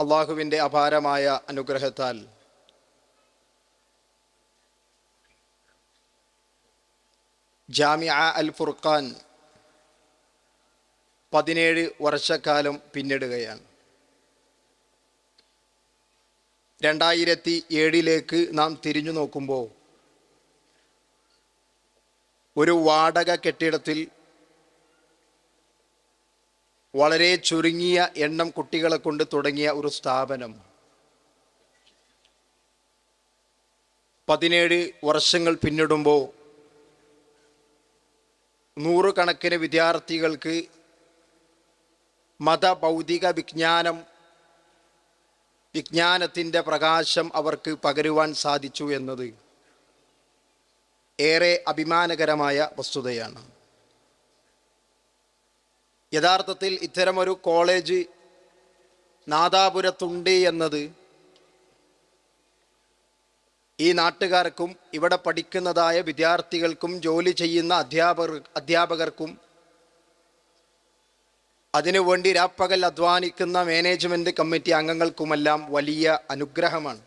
അള്ളാഹുവിന്റെ അപാരമായ അനുഗ്രഹത്താൽ. ജാമിയ അൽ ഫുർഖാൻ പതിനേഴ് വർഷക്കാലം പിന്നിടുകയാണ്. രണ്ടായിരത്തി ഏഴിലേക്ക് നാം തിരിഞ്ഞു നോക്കുമ്പോൾ ഒരു വാടക കെട്ടിടത്തിൽ വളരെ ചുരുങ്ങിയ എണ്ണം കുട്ടികളെ കൊണ്ട് തുടങ്ങിയ ഒരു സ്ഥാപനം. പതിനേഴ് വർഷങ്ങൾ പിന്നിടുമ്പോൾ നൂറുകണക്കിന് വിദ്യാർത്ഥികൾക്ക് മതഭൗതിക വിജ്ഞാനം വിജ്ഞാനത്തിന്റെ പ്രകാശം അവർക്ക് പകരുവാൻ സാധിച്ചു എന്നത് ഏറെ അഭിമാനകരമായ വസ്തുതയാണ്. യഥാർത്ഥത്തിൽ ഇത്തരമൊരു കോളേജ് നാദാപുരത്തുണ്ട് എന്നത് ഈ നാട്ടുകാർക്കും ഇവിടെ പഠിക്കുന്നതായ വിദ്യാർത്ഥികൾക്കും ജോലി ചെയ്യുന്ന അധ്യാപകർ അധ്യാപകർക്കും അതിനുവേണ്ടി രാപ്പകൽ അധ്വാനിക്കുന്ന മാനേജ്മെന്റ് കമ്മിറ്റി അംഗങ്ങൾക്കുമെല്ലാം വലിയ അനുഗ്രഹമാണ്.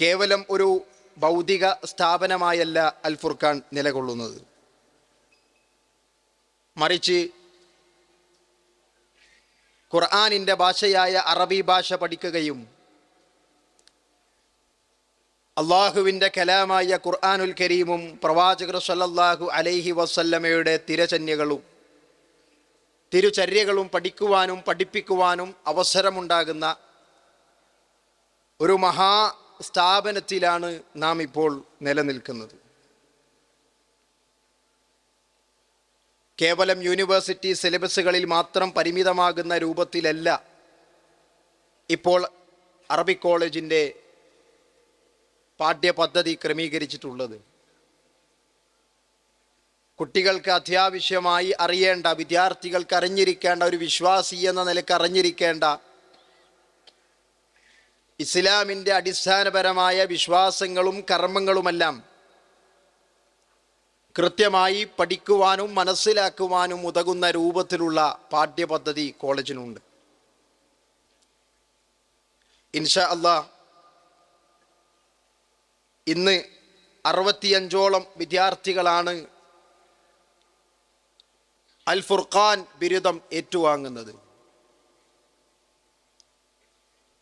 കേവലം ഒരു ഭൗതിക സ്ഥാപനമായല്ല അൽഫുർഖാൻ നിലകൊള്ളുന്നത്. മറിച്ച് ഖുർആാനിന്റെ ഭാഷയായ അറബി ഭാഷ പഠിക്കുകയും അള്ളാഹുവിന്റെ കലാമായ ഖുർആാനുൽ കരീമും പ്രവാചകർ സല്ലല്ലാഹു അലൈഹി വസല്ലമയുടെ തിരചന്യകളും തിരുചര്യകളും പഠിക്കുവാനും പഠിപ്പിക്കുവാനും അവസരമുണ്ടാകുന്ന ഒരു മഹാ സ്ഥാപനത്തിലാണ് നാം ഇപ്പോൾ നിലനിൽക്കുന്നത്. കേവലം യൂണിവേഴ്സിറ്റി സിലബസുകളിൽ മാത്രം പരിമിതമാകുന്ന രൂപത്തിലല്ല ഇപ്പോൾ അറബിക് കോളേജിന്റെ പാഠ്യപദ്ധതി ക്രമീകരിച്ചിട്ടുള്ളത്. കുട്ടികൾക്ക് അത്യാവശ്യമായി അറിയേണ്ട വിദ്യാർത്ഥികൾക്ക് അറിഞ്ഞിരിക്കേണ്ട ഒരു വിശ്വാസി എന്ന നിലയ്ക്ക് അറിഞ്ഞിരിക്കേണ്ട ഇസ്ലാമിന്റെ അടിസ്ഥാനപരമായ വിശ്വാസങ്ങളും കർമ്മങ്ങളുമെല്ലാം കൃത്യമായി പഠിക്കുവാനും മനസ്സിലാക്കുവാനും ഉതകുന്ന രൂപത്തിലുള്ള പാഠ്യപദ്ധതി കോളേജിനുണ്ട്. ഇൻഷാ അള്ളാ ഇന്ന് അറുപത്തിയഞ്ചോളം വിദ്യാർത്ഥികളാണ് അൽ ഫുർഖാൻ ബിരുദം ഏറ്റുവാങ്ങുന്നത്.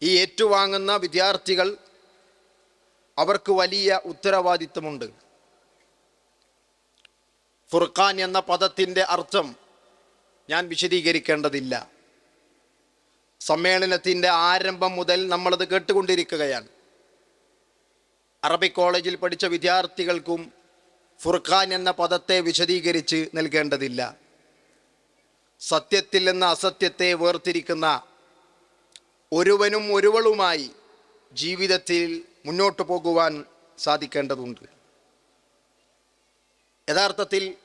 ഈ ഏറ്റുവാങ്ങുന്ന വിദ്യാർത്ഥികൾ അവർക്ക് വലിയ ഉത്തരവാദിത്തമുണ്ട് ഫുർഖാൻ എന്ന പദത്തിന്റെ അർത്ഥം ഞാൻ വിശദീകരിക്കേണ്ടതില്ല. സമ്മേളനത്തിന്റെ ആരംഭം മുതൽ നമ്മളത് കേട്ടുകൊണ്ടിരിക്കുകയാണ്. അറബി കോളേജിൽ പഠിച്ച വിദ്യാർത്ഥികൾക്കും ഫുർഖാൻ എന്ന പദത്തെ വിശദീകരിച്ച് നൽകേണ്ടതില്ല. സത്യത്തിൽ നിന്ന് അസത്യത്തെ വേർതിരിക്കുന്ന ഒരുവനും ഒരുവളുമായി ജീവിതത്തിൽ മുന്നോട്ടു പോകുവാൻ സാധിക്കേണ്ടതുണ്ട്. യഥാർത്ഥത്തിൽ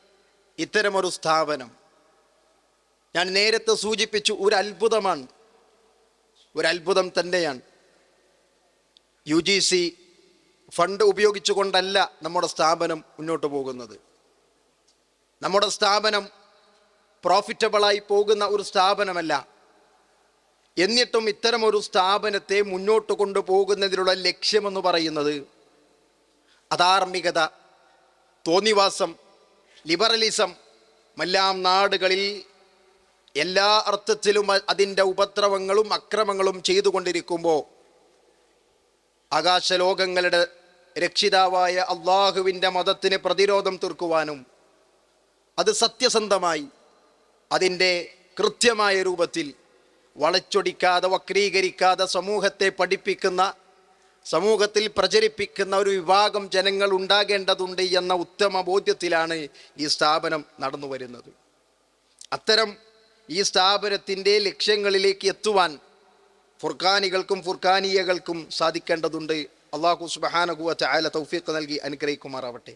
ഇത്തരമൊരു സ്ഥാപനം ഞാൻ നേരത്തെ സൂചിപ്പിച്ചു ഒരു അത്ഭുതമാണ് ഒരു അത്ഭുതം തന്നെയാണ്. യു ജി സി ഫണ്ട് ഉപയോഗിച്ചുകൊണ്ടല്ല നമ്മുടെ സ്ഥാപനം മുന്നോട്ട് പോകുന്നത്. നമ്മുടെ സ്ഥാപനം പ്രോഫിറ്റബിളായി പോകുന്ന ഒരു സ്ഥാപനമല്ല. എന്നിട്ടും ഇത്തരമൊരു സ്ഥാപനത്തെ മുന്നോട്ട് കൊണ്ടുപോകുന്നതിനുള്ള ലക്ഷ്യമെന്ന് പറയുന്നത് അധാർമികത തോന്നിവാസം ലിബറലിസം എല്ലാം നാടുകളിൽ എല്ലാ അർത്ഥത്തിലും അതിന്റെ ഉപദ്രവങ്ങളും അക്രമങ്ങളും ചെയ്തുകൊണ്ടിരിക്കുമ്പോൾ ആകാശലോകങ്ങളുടെ രക്ഷിതാവായ അള്ളാഹുവിന്റെ മതത്തിന് പ്രതിരോധം തീർക്കുവാനും അത് സത്യസന്ധമായി അതിന്റെ കൃത്യമായ രൂപത്തിൽ വളച്ചൊടിക്കാതെ വക്രീകരിക്കാതെ സമൂഹത്തെ പഠിപ്പിക്കുന്ന സമൂഹത്തിൽ പ്രചരിപ്പിക്കുന്ന ഒരു വിഭാഗം ജനങ്ങൾ ഉണ്ടാകേണ്ടതുണ്ട് എന്ന ഉത്തമ ബോധ്യത്തിലാണ് ഈ സ്ഥാപനം നടന്നു വരുന്നത്. അത്തരം ഈ സ്ഥാപനത്തിന്റെ ലക്ഷ്യങ്ങളിലേക്ക് എത്തുവാൻ ഫുർഖാനികൾക്കും ഫുർഖാനിയകൾക്കും സാധിക്കേണ്ടതുണ്ട്. അള്ളാഹു സുബഹാനകുവ ചായ തൗഫീഖ് നൽകി അനുഗ്രഹിക്കുമാറാവട്ടെ.